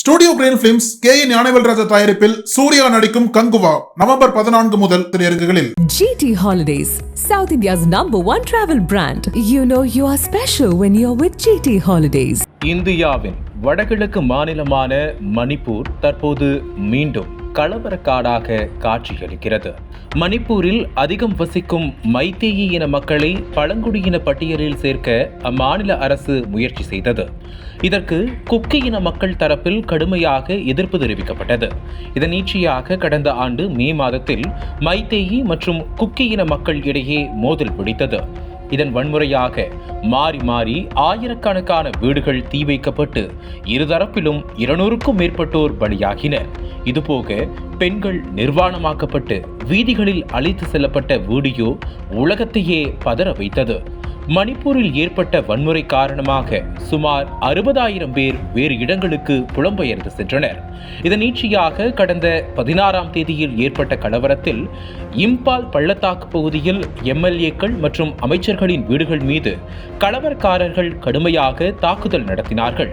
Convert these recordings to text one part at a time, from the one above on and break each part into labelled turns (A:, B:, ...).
A: Studio green films K N Gnanavel Raja தயாரிப்பில் சூர்யா நடிக்கும் Kanguva November பதினான்கு முதல் திரையரங்குகளில்
B: GT Holidays, South India's number one travel brand. You know you are special when you're with GT Holidays.
C: இந்தியாவின் வடகிழக்கு மாநிலமான மணிப்பூர் தற்போது மீண்டும் கலவரக்காடாக காட்சியளிக்கிறது. மணிப்பூரில் அதிகம் வசிக்கும் மைத்தேயி இன மக்களை பழங்குடியின பட்டியலில் சேர்க்க அம்மாநில அரசு முயற்சி செய்தது. இதற்கு குக்கி இன மக்கள் தரப்பில் கடுமையாக எதிர்ப்பு தெரிவிக்கப்பட்டது. இதன் நீட்சியாக கடந்த ஆண்டு மே மாதத்தில் மைத்தேயி மற்றும் குக்கி இன மக்கள் இடையே மோதல் பிடித்தது. இதன் வன்முறையாக மாறி மாறி ஆயிரக்கணக்கான வீடுகள் தீ வைக்கப்பட்டு இருதரப்பிலும் இருநூறுக்கும் மேற்பட்டோர் பலியாகினர். இதுபோக பெண்கள் நிர்வாணமாக்கப்பட்டு வீதிகளில் அழைத்து செல்லப்பட்ட வீடியோ உலகத்தையே பதற வைத்தது. மணிப்பூரில் ஏற்பட்ட வன்முறை காரணமாக சுமார் அறுபதாயிரம் பேர் வேறு இடங்களுக்கு புலம்பெயர்ந்து சென்றனர். இதன் நீட்சியாக கடந்த பதினாறாம் தேதியில் ஏற்பட்ட கலவரத்தில் இம்பால் பள்ளத்தாக்கு பகுதியில் எம்எல்ஏக்கள் மற்றும் அமைச்சர்களின் வீடுகள் மீது கலவரக்காரர்கள் கடுமையாக தாக்குதல் நடத்தினார்கள்.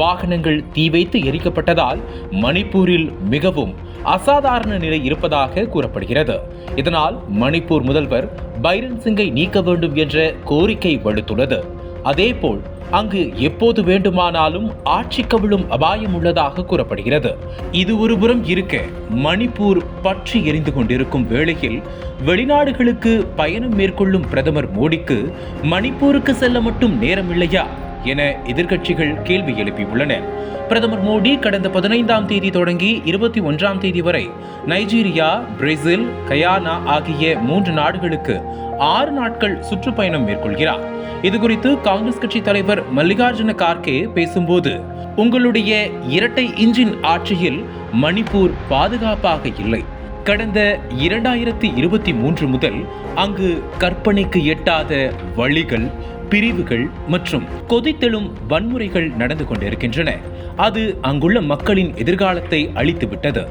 C: வாகனங்கள் தீ வைத்து எரிக்கப்பட்டதால் மணிப்பூரில் மிகவும் அசாதாரண நிலை இருப்பதாக கூறப்படுகிறது. இதனால் மணிப்பூர் முதல்வர் பைரன் சிங்கை நீக்க வேண்டும் என்ற கோரிக்கை வலுத்துள்ளது. அதேபோல் அங்கு எப்போது வேண்டுமானாலும் ஆட்சி கவிழும் அபாயம் உள்ளதாக கூறப்படுகிறது. இது ஒருபுறம் இருக்க மணிப்பூர் பற்றி எரிந்து கொண்டிருக்கும் வேளையில் வெளிநாடுகளுக்கு பயணம் மேற்கொள்ளும் பிரதமர் மோடிக்கு மணிப்பூருக்கு செல்ல மட்டும் நேரமில்லையா? என எதிர்க்கட்சிகள் கேள்வி எழுப்பியுள்ளன. பிரதமர் மோடி கடந்த பதினைந்தாம் தேதி தொடங்கி இருபத்தி ஒன்றாம் தேதி வரை நைஜீரியா பிரேசில் கயானா ஆகிய மூன்று நாடுகளுக்கு ஆறு நாட்கள் சுற்றுப்பயணம் மேற்கொள்கிறார். இதுகுறித்து காங்கிரஸ் கட்சி தலைவர் மல்லிகார்ஜுன கார்கே பேசும்போது உங்களுடைய இரட்டை இன்ஜின் ஆட்சியில் மணிப்பூர் பாதுகாப்பாக இல்லை. கடந்த இரண்டாயிரத்தி இருபத்தி மூன்று முதல் அங்கு கற்பனைக்கு எட்டாத வழிகள் பிரிவுகள் மற்றும் கொதித்தெழும் வன்முறைகள் நடந்து கொண்டிருக்கின்றன. அது அங்குள்ள மக்களின் எதிர்காலத்தை அழித்துவிட்டது.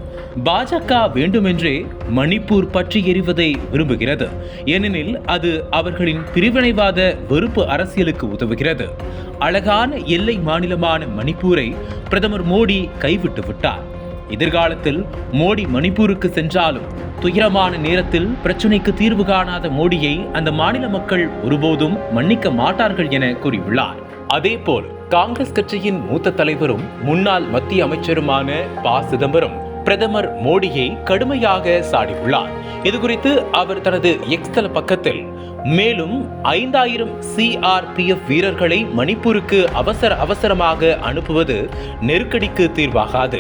C: பாஜக வேண்டுமென்றே மணிப்பூர் பற்றி எறிவதை விரும்புகிறது. ஏனெனில் அது அவர்களின் பிரிவினைவாத வெறுப்பு அரசியலுக்கு உதவுகிறது. அழகான எல்லை மாநிலமான மணிப்பூரை பிரதமர் மோடி கைவிட்டு விட்டார். எதிர்காலத்தில் மோடி மணிப்பூருக்கு சென்றாலும் துயரமான நேரத்தில் பிரச்சினைக்கு தீர்வு காணாத மோடியை அந்த மாநில மக்கள் ஒருபோதும் மன்னிக்க மாட்டார்கள் என கூறியுள்ளார். அதேபோல் காங்கிரஸ் கட்சியின் மூத்த தலைவரும் முன்னாள் மத்திய அமைச்சருமான ப சிதம்பரம் பிரதமர் மோடியை கடுமையாக சாடியுள்ளார். இதுகுறித்து அவர் தனது எக்ஸ்தல பக்கத்தில் மேலும் ஐந்தாயிரம் சிஆர்பிஎஃப் வீரர்களை மணிப்பூருக்கு அவசர அவசரமாக அனுப்புவது நெருக்கடிக்கு தீர்வாகாது.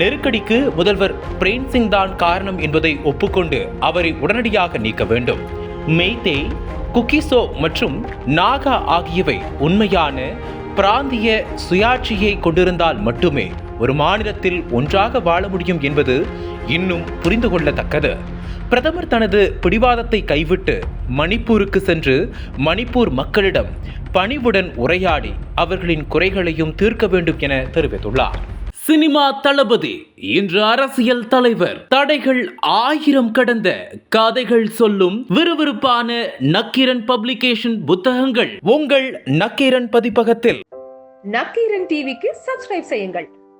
C: நெருக்கடிக்கு முதல்வர் பிரேம் சிங் தான் காரணம் என்பதை ஒப்புக்கொண்டு அவரை உடனடியாக நீக்க வேண்டும். மெய்தே குக்கிசோ மற்றும் நாகா ஆகியவை உண்மையான பிராந்திய சுயாட்சியை கொண்டிருந்தால் மட்டுமே ஒரு மாநிலத்தில் ஒன்றாக வாழ முடியும் என்பது இன்னும் புரிந்து கொள்ளத்தக்கது. பிரதமர் தனது பிடிவாதத்தை கைவிட்டு மணிப்பூருக்கு சென்று மணிப்பூர் மக்களிடம் பணிவுடன் உரையாடி அவர்களின் குறைகளையும் தீர்க்க வேண்டும் என தெரிவித்துள்ளார். சினிமா தளபதி இன்று அரசியல் தலைவர். தடைகள் ஆயிரம் கடந்த கதைகள் சொல்லும் விறுவிறுப்பான நக்கீரன் பப்ளிகேஷன் புத்தகங்கள். உங்கள் நக்கீரன் பதிப்பகத்தில்.
D: நக்கீரன் டிவிக்கு சப்ஸ்கிரைப் செய்யுங்கள்.